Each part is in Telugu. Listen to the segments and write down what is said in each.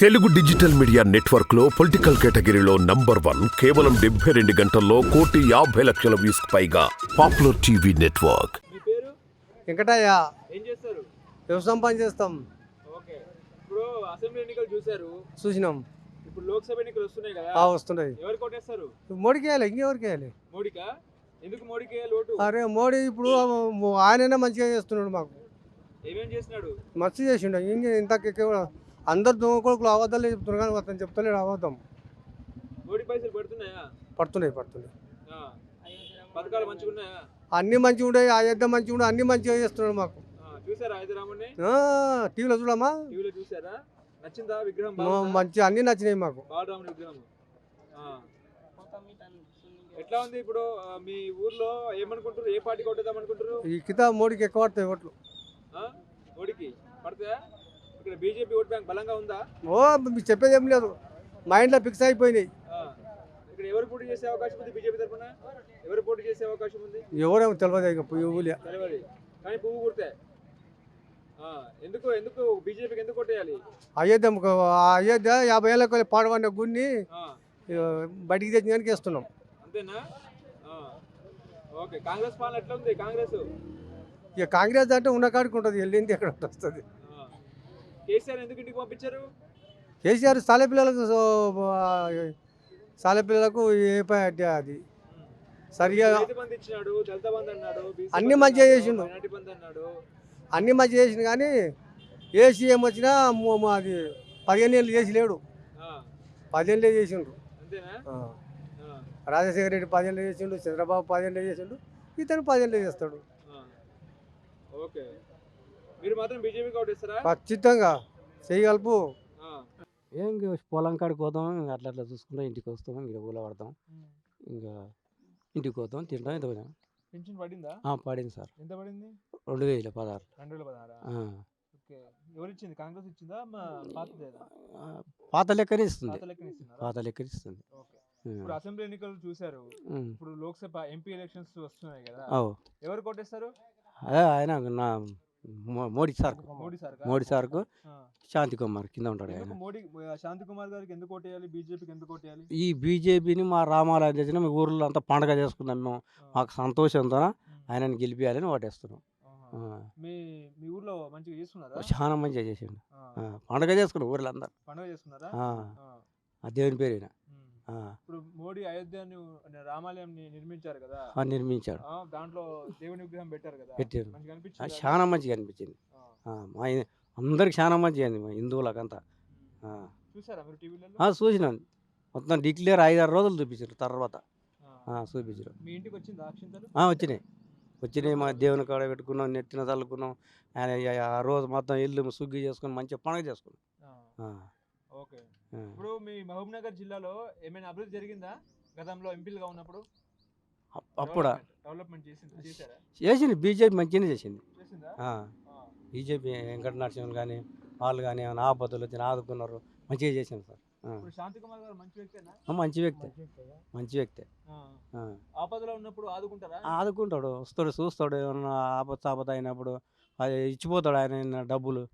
తెలుగు డిజిటల్ మీడియా నెట్వర్క్లో పొలిటికల్ కేటగిరీలో నంబర్ వన్ కేవలం డెబ్బై రెండు గంటల్లో కోటి యాభై లక్షల వ్యూస్ పైగా పాపులర్ టీవీ నెట్వర్క్. మీ పేరు? వెంకటయ్య. ఏం చేస్తారు? వ్యవసాయం పని చేస్తాం. ఓకే. ఇప్పుడు అసెంబ్లీ ఎన్నికలు చూశారు. చూసినాం. ఇప్పుడు లోక్సభ ఎన్నికలు వస్తున్నాయి కదా. ఆ వస్తున్నాయి. ఎవరు కొట్టేస్తారు? మోడీకి వేయాలి ఇంకెవరికి వేయాలి? మోడీకా? ఎందుకు మోడీకి వేయాలి ఓటు? అరే మోడీ ఇప్పుడు ఆయననే మంచిగా చేస్తున్నాడు మాకు. ఏమేం చేస్తున్నాడు? మంచి చేసిండు. ఇంక ఇంత అందరు దొంగ కొడుకులు అబద్ధాలు చెప్తున్నారు కానీ అతను చెప్తలేడు అబద్ధం. మోడీ పైసలు పడుతున్నాయా? పడుతున్నాయి పడుతున్నాయి. పథకాలు మంచిగా ఉన్నాయా? అన్నీ మంచిగా ఉండే అయోధ్య మంచిగా ఉండే అన్నీ మంచిగా చేస్తున్నాడు మాకు. చూసారా హైదరాబాద్ని టీవీలో చూడమా? టీవీలో చూసారా? నచ్చిందా విగ్రహం? మంచి అన్నీ నచ్చినాయి మాకు. విగ్రహం. ఎట్లా ఉంది ఇప్పుడు మీ ఊర్లో ఏమనుకుంటారు ఏ పార్టీ కొట్టేద్దాం అనుకుంటారు ఈ కింద మోడీకి ఎక్కువ పడతాయి ఓట్లు? మోడీకి పడతాయా? బీజేపీ ఓట్ బ్యాంక్ బలంగా ఉందా? ఓ చెప్పేది ఏం లేదు. మైండ్లో ఫిక్స్ అయిపోయినాయి. ఇక్కడ ఎవరు పోటీ చేసే అవకాశం ఉంది బీజేపీ తరఫున? ఎవరు పోటీ చేసే అవకాశం ఉంది? ఎవరేమో తెలియదు ఇక తెలియదు కానీ పువ్వు కుడితే? ఎందుకు ఎందుకు బీజేపీకి ఎందుకు కొట్టేయాలి? అయోధ్య అయోధ్య యాభై ఏళ్ళకి పాడబడిన గుడిని బయటికి తెచ్చినానికి వేస్తున్నాం. అంతేనా. ఓకే కాంగ్రెస్ పాలన ఎట్లా ఉంది? కాంగ్రెస్? ఇక కాంగ్రెస్ అంటే ఉన్న కాడికి ఉంటుంది వెళ్ళింది ఎక్కడ వస్తుంది. కేసీఆర్ ఎందుకు ఇంటికి పంపించారు? కేసీఆర్ సాలె పిల్లలకు సాలె పిల్లలకు ఏ పార్టీ అది సరిగా అన్ని మంచిగా చేసిండు. అన్ని మంచి చేసిన కానీ ఏ సీఎం వచ్చినా అది పదిహేను ఏళ్ళు చేసి లేడు. పదిహేనులే చేసిండు. రాజశేఖర రెడ్డి పదిహేనులే చేసిండు చంద్రబాబు పదిహేనులే చేసిండు ఇతను పదిహేనులే చేస్తాడు. ఓకే. మీరు మాత్రం బీజేపీకి ఓటేస్తారా ఖచ్చితంగా. చేయగలుపు. ఆ. ఏం పొలం కాడికి పోతాం ఇంకా అట్లా అట్లా చూసుకుంటాం ఇంటికి వస్తాం ఇంకా ఊళ్ళో పడతాం. ఇంకా ఇంటికి పోతాం తింటాం ఇంత పోతాం. పింఛన్ పడిందా? ఆ, పడింది సార్. ఎంత పడింది? రెండు వేల పదహారు. రెండు వేల పదహారా? ఆ. ఓకే. ఎవరు ఇచ్చింది? కాంగ్రెస్ ఇచ్చిందా పాత లెక్కనే ఇస్తుంది. పాత లెక్కన ఇస్తున్నారా? పాత లెక్కన ఇస్తుంది. ఇప్పుడు అసెంబ్లీ ఎన్నికలు చూశారు. ఇప్పుడు లోక్సభ ఎంపీ ఎలక్షన్స్ వస్తున్నాయి కదా. ఎవరు కొట్టేస్తారు అదే ఆయన నా మో- మోడీ సార్ మోడీ సార్ మోడీ సార్కు? శాంతి కుమార్ కింద ఉంటాడు ఆయన. మోడీ శాంతి కుమార్ గారికి ఎందుకు ఓటేయాలి? బీజేపీకి ఎందుకు ఓటేయాలి? ఈ బీజేపీని మా రామాలయం తెచ్చిన మీ ఊర్లో అంతా పండగ చేసుకున్నాం మేము. మాకు సంతోషంతో ఆయనని గెలిపించాలని ఓటేస్తున్నాం. ఆ. మీ మీ ఊర్లో మంచిగా చేస్తున్నారా చాలా మంచిగా చేసిండు. ఆ, ఆ, పండగ చేసుకున్నాం ఊర్లో అందరు. పండుగ చేస్తున్నారా ఆ, ఆ, ఆ దేవుని పేరు ఈయన. ఇప్పుడు మోడీ అయోధ్యను రామాలయం నిర్మించారు కదా. నిర్మించాడు. దాంట్లో దేవుని విగ్రహం పెట్టారు కదా. పెట్టారు. చాలా మంచిగా అనిపించింది. మా అందరికి చాలా మంచిగా అయింది మా హిందువులకంతా. చూసారా మీరు చూసినాను మొత్తం డిక్లేర్ ఐదారు రోజులు చూపించారు తర్వాత. చూపించారు. మీ ఇంటికి వచ్చింది వచ్చినాయి. వచ్చినాయి మా దేవుని కాడ పెట్టుకున్నాం నెత్తిన చల్లుకున్నాం ఆ- రోజు మొత్తం ఇల్లు సుగ్గి చేసుకుని మంచిగా పండుగ చేసుకున్నాం. ఓకే. ఇప్పుడు మీ మహబూబ్ నగర్ జిల్లాలో ఏమైనా అభివృద్ధి జరిగిందా? గతంలో ఎంపీలుగా ఉన్నప్పుడు? అప్- అప్పుడా? డెవలప్మెంట్ చేసింది చేసింది బీజేపీ మంచిగానే చేసింది. బీజేపీ వెంకట నరసింహన్ కానీ వాళ్ళు కానీ ఏమైనా ఆపత్తులు వచ్చి ఆదుకున్నారు మంచిగా చేసింది సార్. మంచి వ్యక్తి. మంచి వ్యక్తి. ఆపదలో ఉన్నప్పుడు ఆదుకుంటారా? ఆదుకుంటాడు వస్తాడు చూస్తాడు ఏమన్నా ఆపత్తి ఆపద అయినప్పుడు అది ఇచ్చిపోతాడు ఆయన డబ్బులు.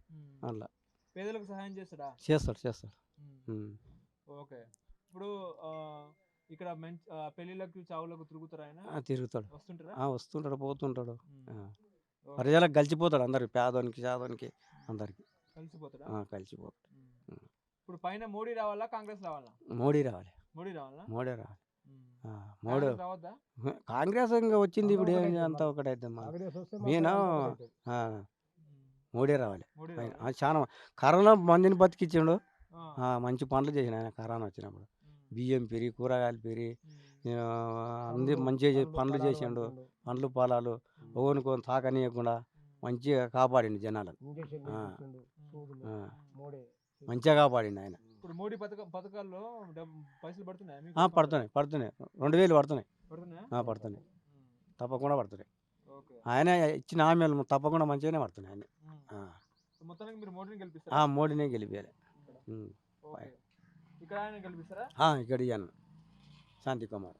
అట్లా. పేదలకు సహాయం చేస్తాడా? చేస్తాడు చేస్తాడు. ఓకే. ఇప్పుడు ఆ, ఇక్కడ పెళ్ళిళ్ళకు చావులకు తిరుగుతారా ఆయన? తిరుగుతాడు. వస్తుంటారా? ఆ, వస్తుంటాడు పోతుంటాడు. ప్రజలకు కలిసిపోతాడు అందరికి పేదోనికి చాదోనికి అందరికి. కలిసిపోతాడా? ఆ, కలిసిపోతాడు. ఇప్పుడు పైన మోడీ రావాలా కాంగ్రెస్ రావాలా? మోడీ రావాలి. మోడీ రావాలా? మోడీ రావాలి. మోడీ కాంగ్రెస్ రావద్దా? కాంగ్రెస్ ఇంకా వచ్చింది ఇప్పుడు అంతా ఒకటైతే నేను. మోడీ రావాలి. ఆయన చాలా కరోనా మందిని బతికిచ్చిండు. మంచి పనులు చేసిన ఆయన కరోనా వచ్చినప్పుడు. బియ్యం పెరిగి కూరగాయలు పెరిగి అన్ని మంచిగా పనులు చేసిండు. పండ్లు పొలాలు ఓనుకొని తాకనీయకుండా మంచిగా కాపాడిండు జనాలను మంచిగా కాపాడిండు ఆయన. ఇప్పుడు మోడీ పథకం పథకాల్లో పైసలు పడుతున్నాయా పడుతున్నాయి పడుతున్నాయి. రెండు వేలు పడుతున్నాయి. పడుతున్నాయా. తప్పకుండా పడుతున్నాయి. ఆయన ఇచ్చిన హామీలు తప్పకుండా మంచిగానే పడుతున్నాయి ఆయన. మొత్తానికి మీరు మోడీని ఆ, గెలిపిస్తారా మోడీనే గెలిపించాలి ఉమ్. ఓకే. ఇక్కడ ఆయన గెలిపిస్తారా? ఆ, ఇక్కడ ఇయ్యాను. శాంతి కుమార్.